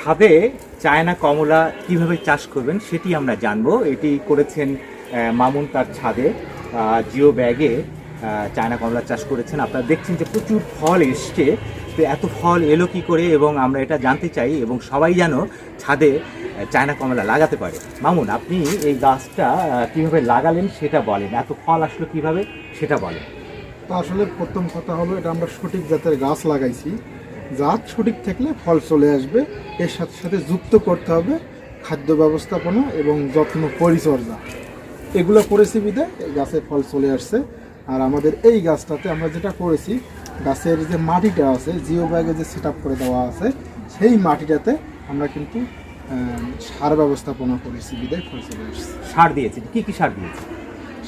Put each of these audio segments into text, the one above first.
ছাদে চায়না কমলা কীভাবে চাষ করবেন সেটি আমরা জানব। এটি করেছেন মামুন তার ছাদে। জিও ব্যাগে চায়না কমলা চাষ করেছেন। আপনারা দেখছেন যে প্রচুর ফল এসছে। তো এত ফল এলো কি করে এবং আমরা এটা জানতে চাই এবং সবাই যেন ছাদে চায়না কমলা লাগাতে পারে। মামুন, আপনি এই গাছটা কীভাবে লাগালেন সেটা বলেন। এত ফল আসলো কীভাবে সেটা বলেন। তা আসলে প্রথম কথা হলো এটা আমরা সঠিক জাতের গাছ লাগাইছি। জাত সঠিক থাকলে ফল চলে আসবে। এর সাথে সাথে যুক্ত করতে হবে খাদ্য ব্যবস্থাপনা এবং যত্ন পরিচর্যা। এগুলো করেছি এই গাছে ফল চলে আসছে। আর আমাদের এই গাছটাতে আমরা যেটা করেছি গাছের যে মাটিটা আছে জিও ব্যাগে যে সেট করে দেওয়া আছে সেই মাটিটাতে আমরা কিন্তু সার ব্যবস্থাপনা করেছি বিদায় ফল চলে আসছে। সার দিয়েছি। কি কি সার দিয়েছেন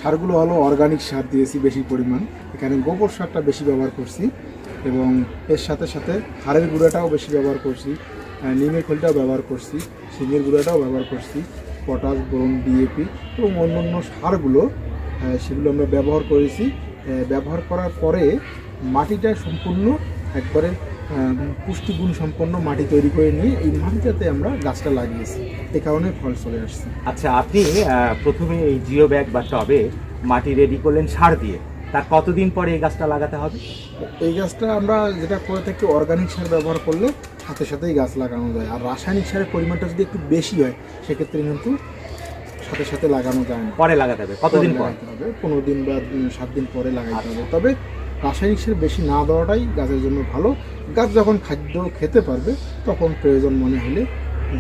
সারগুলো হলো অর্গানিক সার দিয়েছি বেশি পরিমাণ। এখানে গোবর সারটা বেশি ব্যবহার করছি। এবং এর সাথে সাথে হাড়ের গুঁড়াটাও বেশি ব্যবহার করছি নিমের খোলটাও ব্যবহার করছি শিঙের গুঁড়াটাও ব্যবহার করছি, পটাশ বোরন ডিএপি এবং অন্যান্য সারগুলো সেগুলো আমরা ব্যবহার করেছি। ব্যবহার করার পরে মাটিটা সম্পূর্ণ একবারে পুষ্টিগুণ সম্পন্ন মাটি তৈরি করে নিয়ে এই মাটিটাতে আমরা গাছটা লাগিয়েছি। এ কারণে ফল চলে আসছে। আচ্ছা আপনি প্রথমে এই জিও ব্যাগ বা টবে মাটি রেডি করলেন সার দিয়ে। তার কতদিন পরে এই গাছটা লাগাতে হবে? এই গাছটা আমরা যেটা করে থাকি অর্গানিক সার ব্যবহার করলে সাথে সাথেই গাছ লাগানো যায়। আর রাসায়নিক সারের পরিমাণটা যদি একটু বেশি হয় সেক্ষেত্রে কিন্তু সাথে সাথে লাগানো যায় না। পরে লাগাতে হবে। কতদিন পর? হবে। পনেরো দিন বা সাত দিন পরে লাগাতে হবে। তবে রাসায়নিক সার বেশি না দেওয়াটাই গাছের জন্য ভালো। গাছ যখন খাদ্য খেতে পারবে তখন প্রয়োজন মনে হলে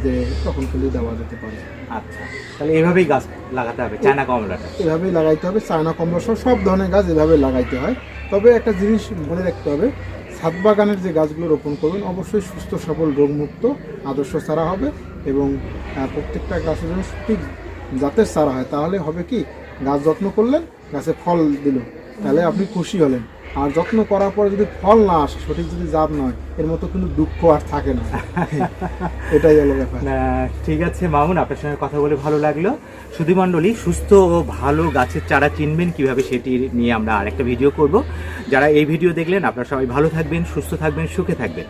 যে তখন কিন্তু দেওয়া যেতে পারে। আচ্ছা তাহলে এভাবেই গাছ লাগাতে হবে চায়না কমলাটা। এভাবেই লাগাইতে হবে চায়না কমলা সহ সব ধরনের গাছ এভাবে লাগাইতে হয়। তবে একটা জিনিস মনে রাখতে হবে ছাদ বাগানের যে গাছগুলো রোপণ করবেন অবশ্যই সুস্থ সবল রোগমুক্ত আদর্শ চারা হবে এবং প্রত্যেকটা গাছের জন্য সঠিক জাতের চারা হয়। তাহলে হবে কি গাছ যত্ন করলেন গাছে ফল দিল তাহলে আপনি খুশি হলেন। আর যত্ন করার পরে যদি ফল না আসে সঠিক যদি জাত নয় এর মতো কিন্তু দুঃখ আর থাকে না। এটাই হলো ব্যাপার। ঠিক আছে মামুন আপনার সঙ্গে কথা বলে ভালো লাগল। সুধী মণ্ডলী সুস্থ ও ভালো গাছের চারা চিনবেন কীভাবে সেটি নিয়ে আমরা আরেকটা ভিডিও করব। যারা এই ভিডিও দেখলেন আপনারা সবাই ভালো থাকবেন সুস্থ থাকবেন সুখে থাকবেন।